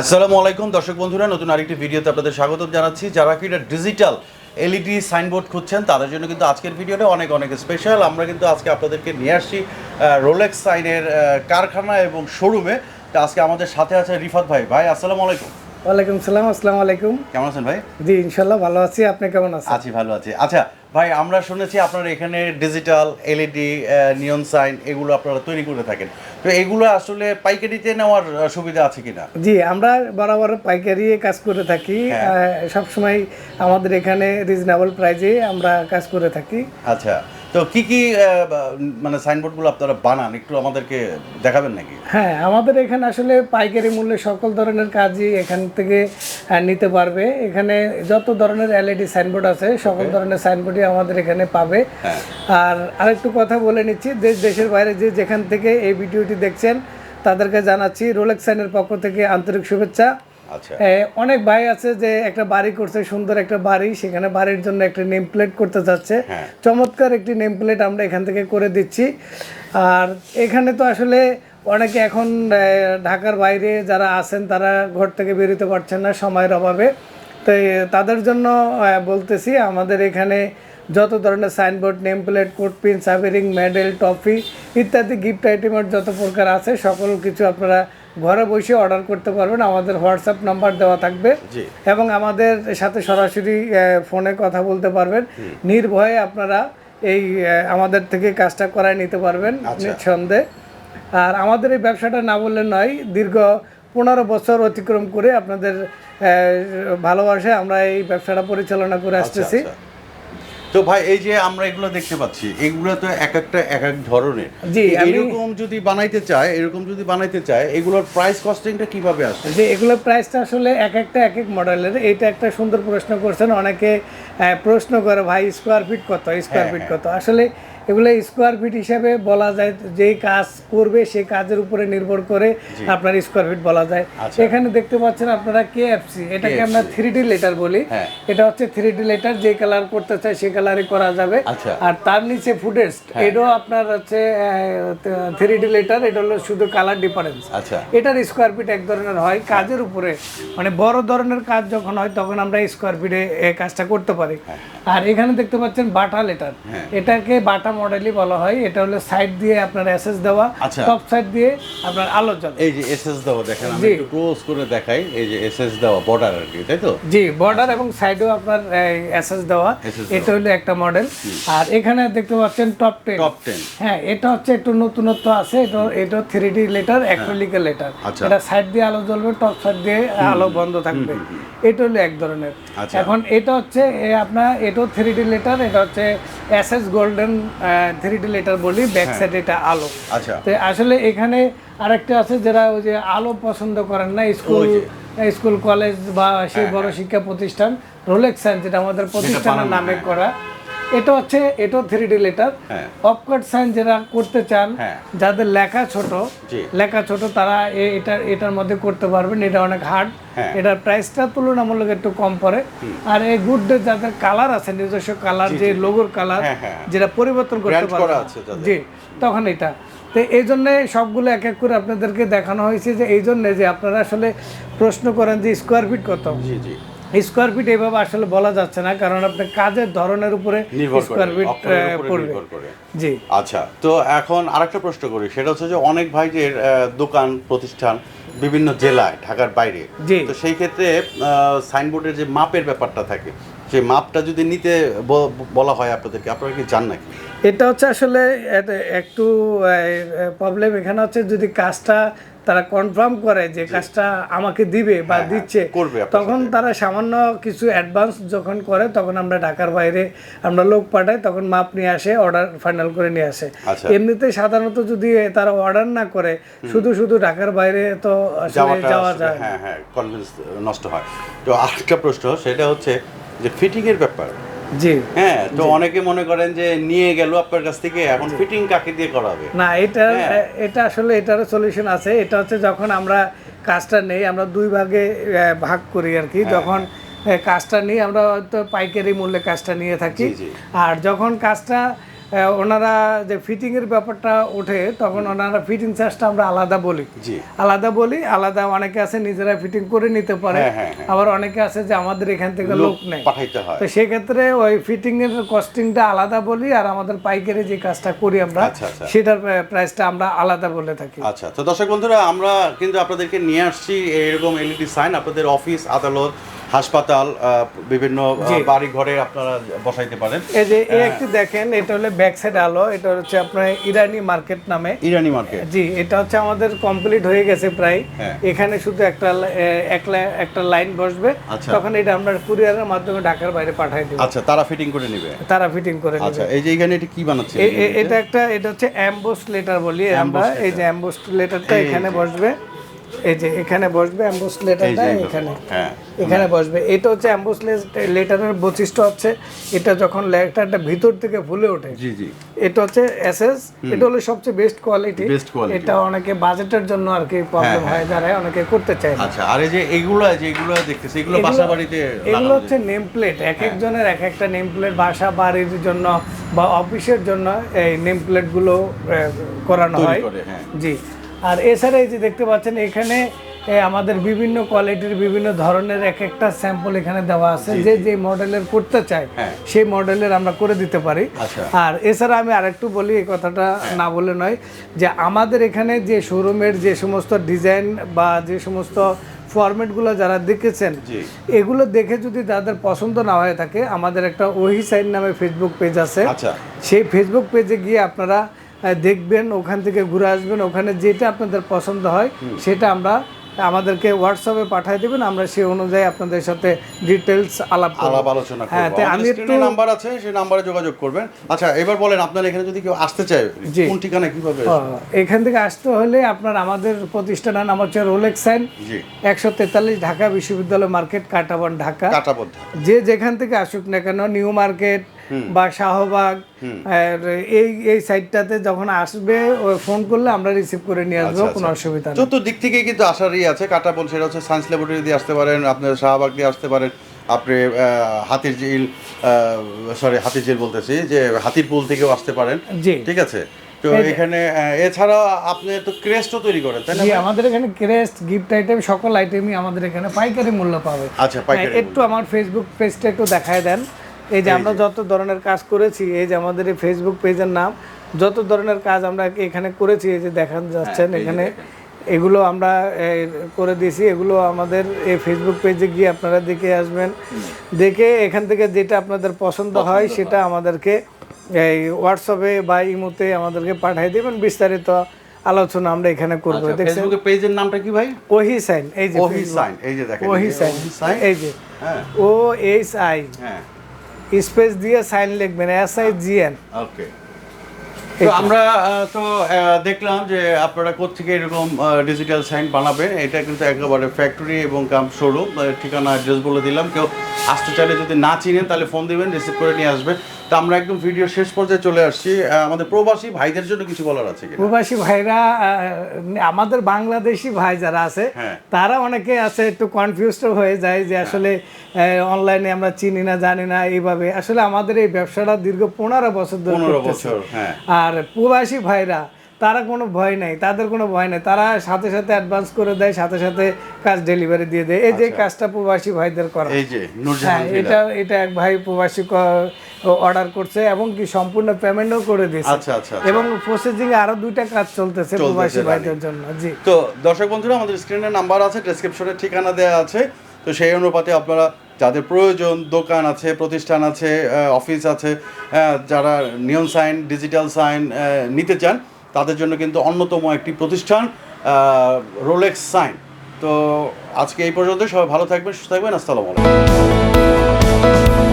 আসসালামু আলাইকুম, দর্শক বন্ধুরা, নতুন আরেকটি ভিডিওতে আপনাদের স্বাগত জানাচ্ছি। যারা কি এটা ডিজিটাল এলইডি সাইনবোর্ড খুঁজছেন, তাদের জন্য কিন্তু আজকের ভিডিওটা অনেক অনেক স্পেশাল আমরা কিন্তু আজকে আপনাদেরকে নিয়ে আসছি রোলেক্স সাইনের কারখানা এবং শোরুমে তো আজকে আমাদের সাথে আছে রিফাত ভাই। ভাই, আসসালামু আলাইকুম। ওয়ালাইকুম সালাম আসসালামু আলাইকুম। কেমন আছেন ভাই? জি ইনশাল্লাহ ভালো আছি। আপনি কেমন আছেন? আছি ভালো আছি। আচ্ছা ভাই আমরা শুনেছি আপনারা এখানে ডিজিটাল এলইডি নিয়ন সাইন এগুলো আপনারা তৈরি করে থাকেন। তো এগুলো আসলে পাইকারিতে নেওয়ার সুবিধা আছে কিনা? জি আমরা বরাবর পাইকারি কাজ করে থাকি। হ্যাঁ। সব সময় আমাদের এখানে রিজনেবল প্রাইজে আমরা কাজ করে থাকি। আচ্ছা। তো কি কি মানে সাইনবোর্ডগুলো আপনারা বানান? একটু আমাদেরকে দেখাবেন নাকি? হ্যাঁ আমাদের এখানে আসলে পাইকারি মূল্যে সকল ধরনের কাজই এখান থেকে নিতে পারবে। এখানে যত ধরনের এলইডি সাইনবোর্ড আছে সকল ধরনের সাইনবোর্ডই আমাদের এখানে পাবে। হ্যাঁ। আর আরেকটু কথা বলে নিচ্ছি দেশ দেশের বাইরে যে যেখান থেকে এই ভিডিওটি দেখছেন তাদেরকে জানাচ্ছি রোলেক্স সাইনের পক্ষ থেকে আন্তরিক শুভেচ্ছা। অনেক ভাই আছে যে একটা বাড়ি করছে সুন্দর একটা বাড়ি সেখানে বাড়ির জন্য একটা নেম প্লেট করতে চাচ্ছে হ্যাঁ। চমৎকার একটি নেম প্লেট আমরা এখান থেকে করে দিচ্ছি। আর এখানে তো আসলে অনেকে এখন ঢাকার বাইরে যারা আছেন তারা ঘর থেকে বেরোতে পারছেন না সময়ের অভাবে। তো তাদের জন্য বলতেছি আমাদের এখানে যত ধরনের signboard name plate coat pin সাবেরিং medal trophy ইত্যাদি গিফট আইটেমের যত প্রকার আছে সকল কিছু আপনারা ঘরে বসে অর্ডার করতে পারবেন। আমাদের হোয়াটসঅ্যাপ নাম্বার দেওয়া থাকবে এবং আমাদের সাথে সরাসরি ফোনে কথা বলতে পারবেন। নির্ভয়ে আপনারা এই আমাদের থেকে কাজটা করায় নিতে পারবেন আচ্ছা। নিঃসন্দেহে। আর আমাদের এই ব্যবসাটা না বললে নয় দীর্ঘ পনেরো বছর অতিক্রম করে আপনাদের আহ, ভালোবাসায় আমরা এই ব্যবসাটা পরিচালনা করে আচ্ছা, আসতেছি। আচ্ছা। তো ভাই এই যে আমরা এগুলো দেখতে পাচ্ছি এগুলো তো এক একটা এক এক ধরনের। জি, এরকম যদি বানাইতে চায় এরকম যদি বানাইতে চায় এগুলোর প্রাইস কস্টিংটা কীভাবে আসে? যে এগুলোর প্রাইসটা আসলে এক একটা এক এক মডেলের এটা একটা সুন্দর প্রশ্ন করছেন। অনেকে প্রশ্ন করে ভাই স্কোয়ার ফিট কত? স্কোয়ার ফিট কত? আসলে এগুলো স্কোয়ার ফিট হিসাবে বলা যায় যেই কাজ করবে সেই কাজের উপরে নির্ভর করে আপনার স্কোয়ার ফিট বলা যায়। আচ্ছা। এখানে দেখতে পাচ্ছেন আপনারা কেএফসি এটাকে আমরা থ্রি ডি লেটার বলি। হ্যাঁ। এটা হচ্ছে থ্রি ডি লেটার যে কালার করতে চাই সেই কালারই করা যাবে। আচ্ছা। আর তার নিচে ফুটেস্ট এটাও আপনার হচ্ছে থ্রি ডি লেটার এটা হলো শুধু কালার ডিফারেন্স আচ্ছা। এটার স্কোয়ার ফিট এক ধরনের হয় কাজের উপরে। মানে বড় ধরনের কাজ যখন হয় তখন আমরা স্কোয়ার ফিটে কাজটা করতে পারি। আর এখানে দেখতে পাচ্ছেন বাটা লেটার হ্যাঁ। এটাকে বাটা মডেলই বলা হয়। এটা হলো সাইড দিয়ে আপনার এসএস দেওয়া আচ্ছা। টপ সাইড দিয়ে আপনার আলো জ্বলে এই যে এসএস দেওয়া দেখেন আমি একটু ক্লোজ করে দেখাই এই যে এসএস দেওয়া বর্ডার আর কি তাই তো? জি বর্ডার এবং সাইডেও আপনার এসএস দেওয়া। এটা হলো একটা মডেল আর এখানে দেখতে পাচ্ছেন টপ টেন টপ টেন হ্যাঁ এটা হচ্ছে একটু নতুনত্ব আছে। এটা এটা থ্রি ডি লেটার অ্যাক্রিলিকের লেটার আচ্ছা। এটা সাইড দিয়ে আলো জ্বলবে টপ সাইড দিয়ে আলো বন্ধ থাকবে। এটা হলো এক ধরনের। আচ্ছা। এখন এটা হচ্ছে এ আপনার এটাও থ্রি ডি লেটার এটা হচ্ছে S S golden three D letter বলি ব্যাক সাইড এটা আলো। আচ্ছা। তো আসলে এখানে আরেকটা আছে যারা ওই যে আলো পছন্দ করেন না স্কুল স্কুল কলেজ বা সেই বড় শিক্ষা প্রতিষ্ঠান রোলেক্স যেটা আমাদের প্রতিষ্ঠানের নামে হ্যাঁ। করা। এটা হচ্ছে এটাও three D letter. Offcut sign যারা করতে চান হ্যাঁ। যাদের লেখা ছোট লেখা ছোট তারা এটা এটার মধ্যে করতে পারবেন এটা অনেক হার্ড হ্যাঁ। এটার প্রাইসটা তুলনামূলক একটু কম পড়ে আর এই গুড যাদের কালার আছে নিজস্ব কালার যে লোগোর কালার হ্যাঁ। যেটা পরিবর্তন করতে যাদের। জি তখন এটা তো এই জন্য সবগুলো এক এক করে আপনাদেরকে দেখানো হয়েছে যে এই জন্য যে আপনারা আসলে প্রশ্ন করেন যে স্কোয়ার ফিট কত জি জি স্কোয়ার ফিট এভাবে আসলে বলা যাচ্ছে না কারণ আপনার কাজের ধরনের উপরে স্কোয়ার ফিট পড়বে। করে। জি। আচ্ছা তো এখন আরেকটা প্রশ্ন করি সেটা হচ্ছে যে অনেক ভাইদের দোকান প্রতিষ্ঠান বিভিন্ন জেলায় ঢাকার বাইরে। তো সেই ক্ষেত্রে সাইনবোর্ডের যে মাপের ব্যাপারটা থাকে সেই মাপটা যদি নিতে বলা হয় আপনাদেরকে আপনারা কি জান নাকি? এটা হচ্ছে আসলে একটু প্রবলেম এখানে হচ্ছে যদি কাজটা তারা কনফার্ম করে যে কাজটা আমাকে দিবে বা হ্যাঁ, দিচ্ছে করবে তখন তারা সামান্য কিছু অ্যাডভান্স যখন করে তখন আমরা ঢাকার বাইরে আমরা লোক পাঠাই তখন মাপ নিয়ে আসে অর্ডার ফাইনাল করে নিয়ে আসে। আচ্ছা। এমনিতে সাধারণত যদি তারা অর্ডার না করে শুধু শুধু ঢাকার বাইরে তো যাওয়া যায়। হ্যাঁ হ্যাঁ কনভিন্স নষ্ট হয়। তো আরেকটা প্রশ্ন সেটা হচ্ছে যে ফিটিং এর ব্যাপার। জি। হ্যাঁ তো অনেকে মনে করেন যে নিয়ে গেল আপনার কাছ থেকে এখন ফিটিং কাকে দিয়ে করাবে? না এটা হ্যাঁ। এটা আসলে এটারও সলিউশন আছে। এটা হচ্ছে যখন আমরা কাজটা নেই আমরা দুই ভাগে আহ, ভাগ করি আর হ্যাঁ, কি যখন আহ, কাজটা নিই আমরা হয়তো পাইকারি মূল্যে কাজটা নিয়ে থাকি। জি, জি। আর যখন কাজটা আহ, ওনারা যে ফিটিংয়ের ব্যাপারটা ওঠে তখন ওনারা ফিটিং চার্জটা আমরা আলাদা বলি। আলাদা বলি আলাদা অনেকে আছে নিজেরা ফিটিং করে নিতে পারে হ্যাঁ, হ্যাঁ, হ্যাঁ। আবার অনেকে আছে যে আমাদের এখান থেকে লোক নেই পাঠাইতে হয়। তো সেক্ষেত্রে ওই ফিটিং এর কস্টিংটা আলাদা বলি আর আমাদের পাইকারি যে কাজটা করি আমরা আচ্ছা, আচ্ছা। সেটার প্রাইসটা আমরা আলাদা বলে থাকি। আচ্ছা তো দর্শক বন্ধুরা আমরা কিন্তু আপনাদেরকে নিয়ে আসছি এরকম এলইডি সাইন আপনাদের অফিস আদালত হাসপাতাল বিভিন্ন বাড়ি ঘরে আপনারা বসাইতে পারেন। এই যে হ্যাঁ। এই একটু দেখেন এটা হলো ব্যাক সাইড আলো এটা হচ্ছে আপনার ইরানি মার্কেট নামে। ইরানি মার্কেট। জি এটা হচ্ছে আমাদের কমপ্লিট হয়ে গেছে প্রায়। হ্যাঁ। এখানে শুধু একটা একটা লাইন বসবে। আচ্ছা। তখন এটা আমরা কুরিয়ারের মাধ্যমে ঢাকার বাইরে পাঠাই দেব। আচ্ছা তারা ফিটিং করে নেবে? তারা ফিটিং করে নেবে। আচ্ছা এই যে এখানে এটা কি বানাচ্ছে? এটা একটা এটা হচ্ছে অ্যাম্বোস লেটার বলি আমরা এই যে অ্যাম্বোস লেটারটা এখানে বসবে। এই যে এখানে বসবে অ্যাম্বোস লেটারটা এখানে হ্যাঁ। এখানে বসবে। এটা হচ্ছে অ্যাম্বোস লেটারের বৈশিষ্ট্য হচ্ছে এটা যখন লেটারটা ভিতর থেকে ফুলে ওঠে জি জি। এটা হচ্ছে এসএস এটা হলো সবচেয়ে বেস্ট কোয়ালিটি এটা অনেকে বাজেটের জন্য আর কি প্রবলেম হয় দাঁড়ায় অনেকে করতে চায় আচ্ছা আর এই যে এগুলো দেখতেছি এগুলো বাসা বাড়িতে এগুলো হচ্ছে নেম প্লেট এক একজনের এক একটা নেম প্লেট বাসা বাড়ির জন্য বা অফিসের জন্য এই নেম প্লেটগুলো করানো হয়। হ্যাঁ। জি। আর এছাড়া এই যে দেখতে পাচ্ছেন এখানে আমাদের বিভিন্ন কোয়ালিটির বিভিন্ন ধরনের এক একটা স্যাম্পল এখানে দেওয়া আছে। যে যে মডেলের করতে চায় হ্যাঁ। সেই মডেলের আমরা করে দিতে পারি। আচ্ছা। আর এছাড়া আমি আরেকটু বলি এই কথাটা না বলে নয় যে আমাদের এখানে যে শোরুমের যে সমস্ত ডিজাইন বা যে সমস্ত ফরম্যাটগুলো যারা দেখেছেন এগুলো দেখে যদি তাদের পছন্দ না হয়ে থাকে আমাদের একটা ওহি সাইন নামে ফেসবুক পেজ আছে। আচ্ছা। সেই ফেসবুক পেজে গিয়ে আপনারা দেখবেন ওখান থেকে ঘুরে আসবেন ওখানে যেটা আপনাদের পছন্দ হয় সেটা আমরা আমাদেরকে হোয়াটসঅ্যাপে পাঠিয়ে দেবেন আমরা সেই অনুযায়ী আপনাদের সাথে ডিটেলস আলাপ আলাপ আলোচনা হ্যাঁ আমি একটু নাম্বার আছে সেই নাম্বারে যোগাযোগ করবেন। আচ্ছা এবার বলেন আপনার এখানে যদি কেউ আসতে চায়। কোন ঠিকানা কীভাবে এখান থেকে আসতে হলে আপনার আমাদের প্রতিষ্ঠানের নাম হচ্ছে রোলেক্স সাইন জি। একশো তেতাল্লিশ ঢাকা বিশ্ববিদ্যালয় মার্কেট কাটাবন ঢাকা। কাটাবদ্ধ যে যেখান থেকে আসুক না কেন নিউ মার্কেট বা শাহবাগ এই এই সাইডটাতে যখন আসবে ফোন করলে আমরা রিসিভ করে নিয়ে আসব কোনো অসুবিধা নেই। চতুর্দিক থেকে কিন্তু আসারই আছে কাটাবন সেটা হচ্ছে সায়েন্স ল্যাবরেটরি দিয়ে আসতে পারেন আপনার শাহবাগ দিয়ে আসতে পারেন। আপনি হাতির ঝিল সরি হাতির ঝিল বলতেছি যে হাতির পুল থেকেও আসতে পারেন। জি। ঠিক আছে? তো এখানে এছাড়া আপনি তো ক্রেস্টও তৈরি করেন তাই না আমাদের এখানে ক্রেস্ট গিফট আইটেম সকল আইটেমই আমাদের এখানে পাইকারি মূল্য পাবে। আচ্ছা পাইকারি হ্যাঁ, একটু আমার ফেসবুক পেজটা একটু দেখায় দেন। এই যে আমরা যত ধরনের কাজ করেছি এই যে আমাদের এই ফেসবুক পেজের নাম যত ধরনের কাজ আমরা এখানে করেছি এই যে দেখান যাচ্ছেন হ্যাঁ, এই যে এখানে এগুলো আমরা করে দিয়েছি। এগুলো আমাদের এই ফেসবুক পেজে গিয়ে আপনারা দেখে আসবেন। দেখে এখান থেকে যেটা আপনাদের পছন্দ হয় সেটা আমাদেরকে এই হোয়াটসঅ্যাপে বা ইমোতে আমাদেরকে পাঠিয়ে দেবেন। বিস্তারিত আলোচনা আমরা এখানে করব দেখছেন? পেজের নামটা কি ভাই? ওহি সাইন এই যে ওহি সাইন এই যে দেখেন ওহি সাইন এই যে। ও এইচ আই হ্যাঁ। স্পেস দিয়ে সাইন লিখবেন S I G N okay তো আমরা তো দেখলাম যে আপনারা কোথেকে এরকম ডিজিটাল সাইন বানাবেন। এটা কিন্তু একেবারে ফ্যাক্টরি এবং কাম শোরুম ঠিকানা অ্যাড্রেস বলে দিলাম। কেউ আসতে চাইলে যদি না চিনেন তাহলে ফোন দিবেন রিসিভ করে নিয়ে আসবে তো আমরা একদম ভিডিও শেষ পর্যায়ে চলে আসছি। আমাদের প্রবাসী ভাইদের জন্য কিছু বলার আছে প্রবাসী ভাইরা আমাদের বাংলাদেশি ভাই যারা আছে হ্যাঁ। তারা অনেকে আছে একটু কনফিউজড হয়ে যায় যে আসলে অনলাইনে আমরা চিনি না জানি না এইভাবে। আসলে আমাদের এই ব্যবসাটা দীর্ঘ পনেরো বছর ধরে পনেরো বছর হ্যাঁ। আর প্রবাসী ভাইরা তারা কোনো ভয় নাই তাদের কোনো ভয় নাই। তারা সাথে সাথে অ্যাডভান্স করে দেয় সাথে সাথে কাজ ডেলিভারি দিয়ে দেয়। এই যে কাজটা প্রবাসী ভাইদের করা। এই যে হ্যাঁ এটা এটা এক ভাই প্রবাসী অর্ডার করছে এবং কি সম্পূর্ণ পেমেন্টও করে দিয়েছে। আচ্ছা আচ্ছা এবং প্রসেসিং এ আরও দুইটা কাজ চলতেছে প্রবাসী ভাইদের জন্য জি। তো দর্শক বন্ধুরা আমাদের স্ক্রিনে নাম্বার আছে ডেসক্রিপশনে ঠিকানা দেওয়া আছে। তো সেই অনুপাতে আপনারা যাদের প্রয়োজন দোকান আছে প্রতিষ্ঠান আছে অফিস আছে যারা নিয়ন সাইন ডিজিটাল সাইন নিতে চান তাদের জন্য কিন্তু অন্যতম একটি প্রতিষ্ঠান রোলেক্স সাইন তো আজকে এই পর্যন্ত সবাই ভালো থাকবেন, সুস্থ থাকবেন, আসসালামু আলাইকুম।